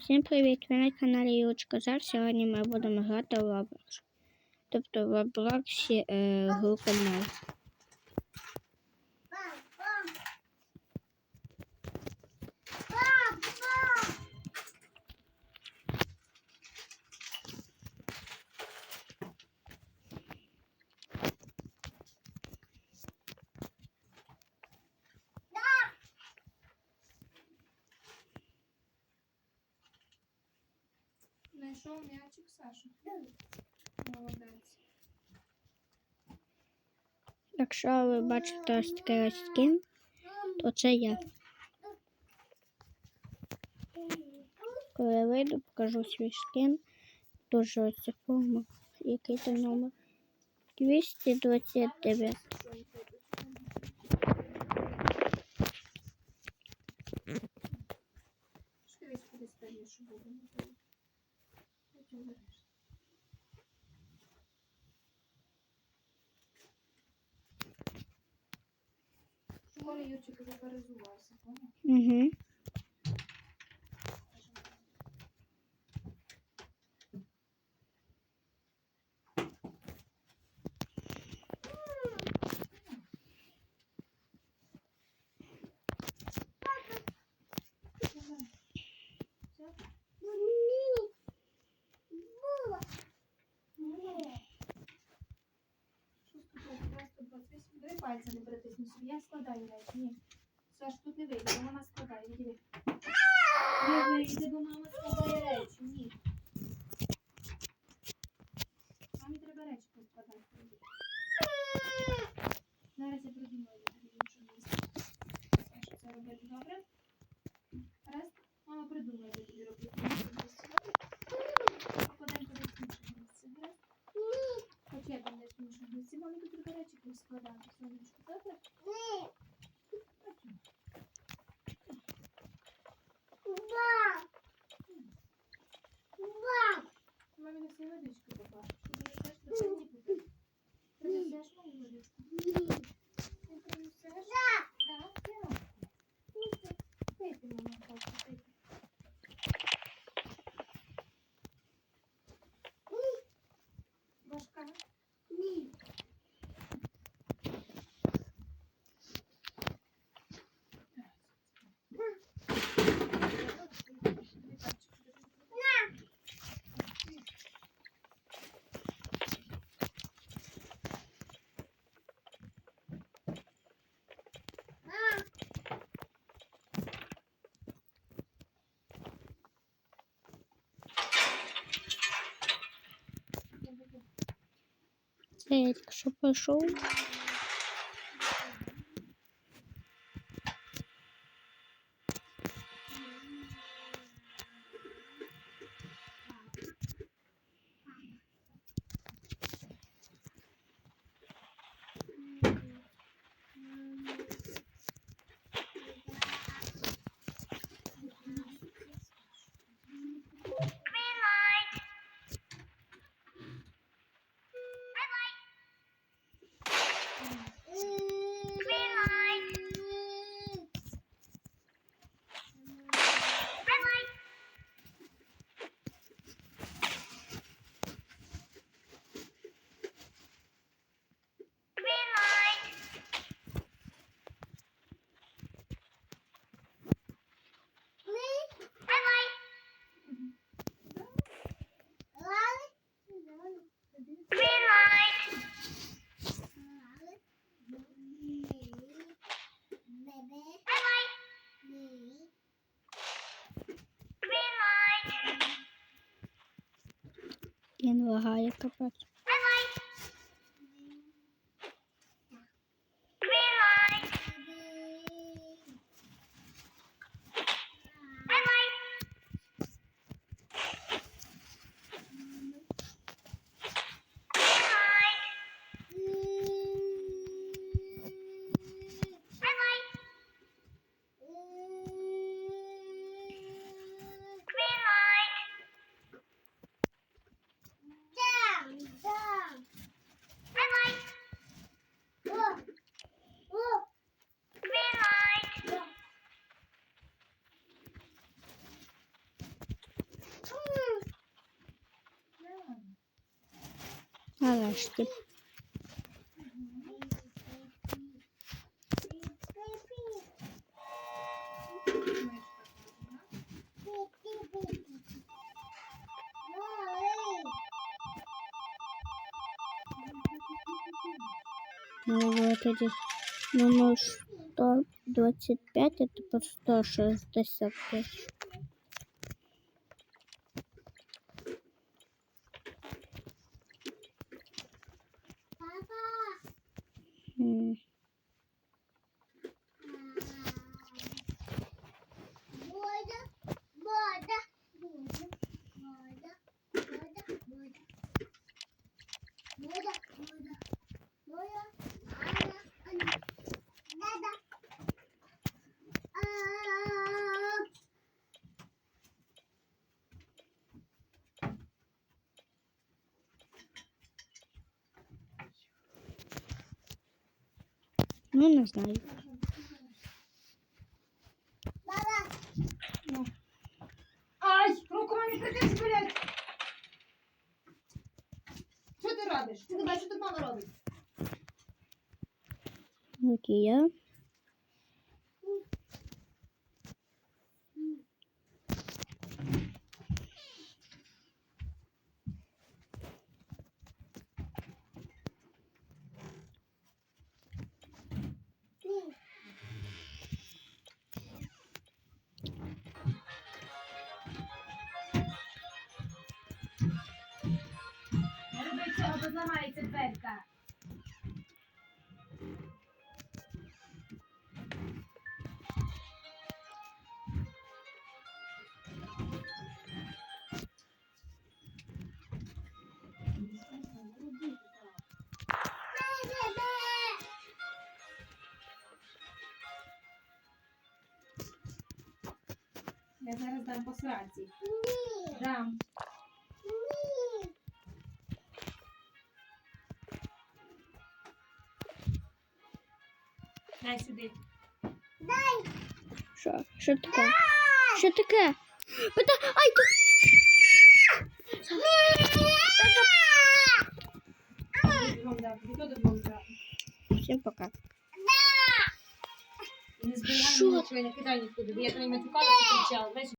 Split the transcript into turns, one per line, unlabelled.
Всім привіт! Ви на каналі Юлочка Зар. Сьогодні ми будемо грати в Roblox. Тобто в Roblox е, групи Мел.
Знайшов м'ячик Саша. Молодець.
Якщо ви бачите ось такий ось скін, то це я. Коли я вийду, покажу свій скін. Дуже ось ця форма. Який то номер? 229.
Що дивись, Потім береш. В школі Юрчик вже?
Угу.
Пальця не притисни собі. Я складаю речі. Ні. Саш, тут не вийде, бо мама складає. Не вийде, бо мама складає kısmı
vermişsiniz. Zaten Тільки що пройшов. Він вагає капець. нарешті. Ну вот эти, ну, ну что, 25, это по 160 тысяч. Mm. Ну, не знаю.
Ай, руку не прикрити, блядь! Що ти робиш? Ти не бачиш, що тут мама робить?
Вот
роби зламається дверка. Я зараз дам по сраці. Дам. Дай сюди.
Що? Що таке? Що таке? Пита... Ай,
то...
Всім пока.
Не збирай нічого, не кидай нікуди. Я тобі не. Дай